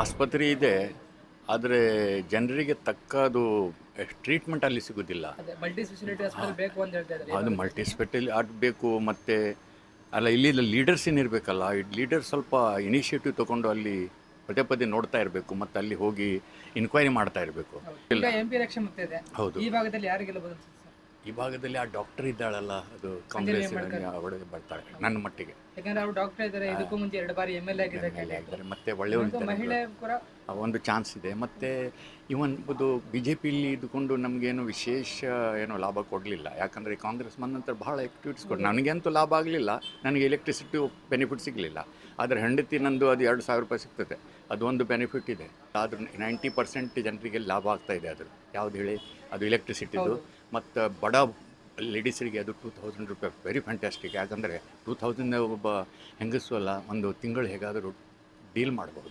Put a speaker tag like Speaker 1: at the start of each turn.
Speaker 1: ಆಸ್ಪತ್ರೆ ಇದೆ ಆದರೆ ಜನರಿಗೆ ತಕ್ಕದು ಟ್ರೀಟ್ಮೆಂಟ್ ಅಲ್ಲಿ ಸಿಗೋದಿಲ್ಲ.
Speaker 2: ಅದು ಮಲ್ಟಿ ಸ್ಪೆಷಾಲಿಟಿ ಹಾಸ್ಪಿಟಲ್ ಬೇಕು ಅಂತ ಹೇಳ್ತಾ ಇದ್ದಾರೆ.
Speaker 1: ಅದು ಮಲ್ಟಿ ಬೇಕು ಮತ್ತು ಅಲ್ಲ ಇಲ್ಲಿ ಲೀಡರ್ಸ್ ಏನಿರಬೇಕಲ್ಲ ಲೀಡರ್ ಸ್ವಲ್ಪ ಇನಿಷಿಯೇಟಿವ್ ತಗೊಂಡು ಅಲ್ಲಿ ಪದೇ ಪದೇ ನೋಡ್ತಾ ಇರಬೇಕು ಮತ್ತು ಅಲ್ಲಿ ಹೋಗಿ ಇನ್ಕ್ವೈರಿ ಮಾಡ್ತಾ ಇರಬೇಕು.
Speaker 2: ಎಂ ಪಿ ಎಲೆಕ್ಷನ್
Speaker 1: ಹೌದು.
Speaker 2: ಈ ಭಾಗದಲ್ಲಿ
Speaker 1: ಈ ಭಾಗದಲ್ಲಿ ಆ ಡಾಕ್ಟರ್ ಇದ್ದಾಳಲ್ಲ ಅದು ಕಾಂಗ್ರೆಸ್ ಬರ್ತಾಳೆ ನನ್ನ ಮಟ್ಟಿಗೆ.
Speaker 2: ಯಾಕಂದ್ರೆ ಅವ್ರು ಡಾಕ್ಟರ್ ಇದ್ದಾರೆ ಇದಕ್ಕೂ ಮುಂಚೆ ಎರಡು ಬಾರಿ ಎಂ ಎಲ್ ಎ ಆಗಿದ್ದಾರೆ
Speaker 1: ಮತ್ತೆ ಒಳ್ಳೆ ಒಂದು
Speaker 2: ಮಹಿಳೆ ಕೂಡ
Speaker 1: ಒಂದು ಚಾನ್ಸ್ ಇದೆ. ಮತ್ತೆ ಇವನ್ ಇದು ಬಿ ಜೆ ಪಿಲಿ ಇದ್ದುಕೊಂಡು ನಮಗೇನು ವಿಶೇಷ ಏನು ಲಾಭ ಕೊಡಲಿಲ್ಲ. ಯಾಕಂದ್ರೆ ಕಾಂಗ್ರೆಸ್ ಬಂದ ನಂತರ ಭಾಳ ಆ್ಯಕ್ಟಿವಿಟೀಸ್ ಕೊಟ್ಟು ನನಗಂತೂ ಲಾಭ ಆಗಲಿಲ್ಲ ನನಗೆ ಎಲೆಕ್ಟ್ರಿಸಿಟಿ ಬೆನಿಫಿಟ್ ಸಿಗಲಿಲ್ಲ. ಆದರೆ ಹೆಂಡತಿ ನಂದು ಅದು ಎರಡು ಸಾವಿರ ರೂಪಾಯಿ ಸಿಗ್ತದೆ. ಅದು ಒಂದು ಬೆನಿಫಿಟ್ ಇದೆ. ಆದ್ರೆ ನೈಂಟಿ ಪರ್ಸೆಂಟ್ ಜನರಿಗೆ ಲಾಭ ಆಗ್ತಾ ಇದೆ ಅದು ಯಾವ್ದು ಹೇಳಿ ಅದು ಎಲೆಕ್ಟ್ರಿಸಿಟಿದು ಮತ್ತು ಬಡ ಲೇಡೀಸರಿಗೆ ಅದು two thousand rupees very fantastic ಯಾಕಂದರೆ ಟೂ ತೌಸಂಡ್ ಒಬ್ಬ ಹೆಂಗಸು ಅಲ್ಲ ಒಂದು ತಿಂಗಳು ಹೇಗಾದರೂ ಡೀಲ್ ಮಾಡ್ಬೋದು.